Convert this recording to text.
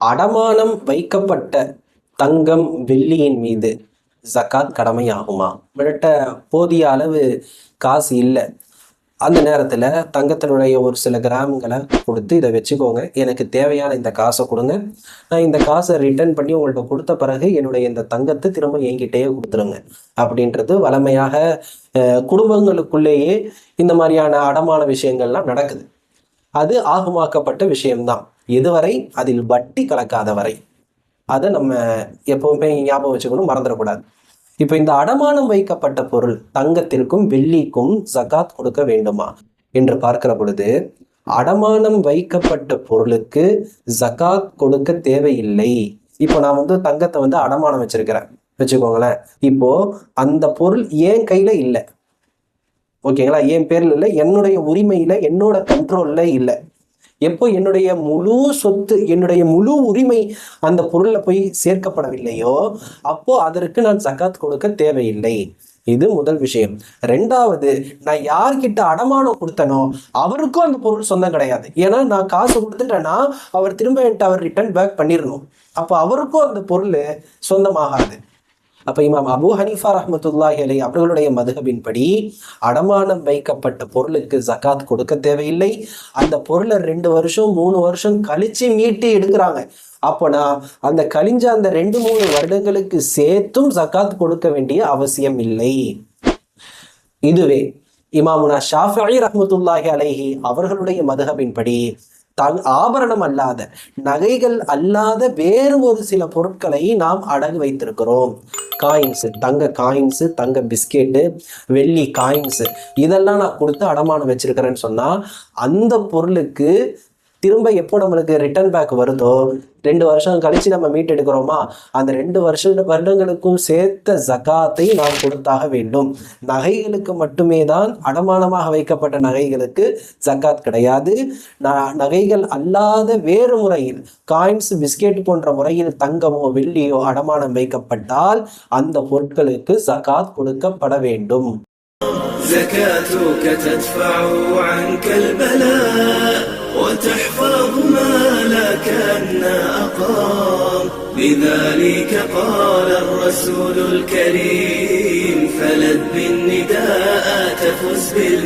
அடமானம் வைக்கப்பட்ட தங்கம் வெள்ளியின் மீது ஜக்காத் கடமையாகுமா? நம்மள்கிட்ட போதிய அளவு காசு இல்லை. அந்த நேரத்தில் தங்கத்தினுடைய ஒரு சில கிராமங்களை கொடுத்து இதை வச்சுக்கோங்க. எனக்கு தேவையான இந்த காசை கொடுங்க. நான் இந்த காசை ரிட்டர்ன் பண்ணி உங்கள்கிட்ட கொடுத்த பிறகு என்னுடைய இந்த தங்கத்தை திரும்ப என்கிட்டயே கொடுத்துருங்க. அப்படின்றது வளமையாக குடும்பங்களுக்குள்ளேயே இந்த மாதிரியான அடமான விஷயங்கள்லாம் நடக்குது. அது ஆகமாக்கப்பட்ட விஷயம்தான். இதுவரை அதில் வட்டி கலக்காத வரை. அதை நம்ம எப்பவுமே ஞாபகம் வச்சுக்கணும் மறந்துடக்கூடாது. இப்போ இந்த அடமானம் வைக்கப்பட்ட பொருள் தங்கத்திற்கும் வெள்ளிக்கும் ஜகாத் கொடுக்க வேண்டுமா? என்று பார்க்கிற பொழுது அடமானம் வைக்கப்பட்ட பொருளுக்கு ஜகாத் கொடுக்க தேவையில்லை. இப்போ நான் வந்து தங்கத்தை வந்து அடமானம் வச்சிருக்கிறேன். வச்சுக்கோங்களேன். இப்போ அந்த பொருள் என் கையில இல்லை. ஓகேங்களா? என் பேர்ல இல்லை. என்னுடைய உரிமையில என்னோட கண்ட்ரோல்ல இல்லை. எப்போ என்னுடைய முழு சொத்து என்னுடைய முழு உரிமை அந்த பொருளில் போய் சேர்க்கப்படவில்லையோ அப்போ அதற்கு நான் சக்காத் கொடுக்க தேவையில்லை. இது முதல் விஷயம். ரெண்டாவது நான் யார்கிட்ட அடமானம் கொடுத்தனோ அவருக்கும் அந்த பொருள் சொந்தம் கிடையாது. ஏன்னா நான் காசு கொடுத்துட்டேன்னா அவர் திரும்ப என்கிட்ட அவர் ரிட்டர்ன் பேக் பண்ணிடணும் அப்போ அவருக்கும் அந்த பொருள் சொந்தமாகாது. அப்ப இமாம் அபு ஹனீஃபா ரஹ்மத்துல்லாஹி அலை அவர்களுடைய மதுகபின்படி அடமானம் வைக்கப்பட்ட பொருளுக்கு ஜக்காத் கொடுக்க தேவையில்லை. அந்த பொருளை ரெண்டு வருஷம் மூணு வருஷம் கழிச்சு மீட்டு எடுக்கிறாங்க. அப்போனா அந்த கழிஞ்ச அந்த ரெண்டு மூணு வருடங்களுக்கு சேர்த்தும் ஜகாத் கொடுக்க வேண்டிய அவசியம் இல்லை. இதுவே இமாமுனா ஷாஃபி ரஹமத்துல்லாஹி அலைஹி அவர்களுடைய மதுகபின்படி தங் ஆபரணம் அல்லாத நகைகள் அல்லாத வேறு ஒரு சில பொருட்களை நாம் அடகு வைத்திருக்கிறோம். காயின்ஸு தங்க காயின்ஸு தங்க பிஸ்கெட்டு வெள்ளி காயின்ஸு இதெல்லாம் நான் கொடுத்து அடமானம் வச்சிருக்கிறேன்னு சொன்னால் அந்த பொருளுக்கு திரும்ப எப்போ நம்மளுக்கு ரிட்டர்ன் பேக் வருதோ ரெண்டு வருஷம் கழிச்சு நம்ம மீட் எடுக்கிறோமா அந்த ரெண்டு வருஷ வருடங்களுக்கும் சேர்த்த ஜகாத்தை நாம் கொடுத்தாக வேண்டும். நகைகளுக்கு மட்டுமே தான் அடமானமாக வைக்கப்பட்ட நகைகளுக்கு ஜக்காத் கிடையாது. ந- நகைகள் அல்லாத வேறு முறையில் காயின்ஸ் பிஸ்கெட் போன்ற முறையில் தங்கமோ வெள்ளியோ அடமானம் வைக்கப்பட்டால் அந்த பொருட்களுக்கு ஜகாத் கொடுக்கப்பட வேண்டும். زكاتك تدفع عنك البلاء وتحفظ مالك أن أقام. لذلك قال الرسول الكريم فلد بالنداء تفز بالم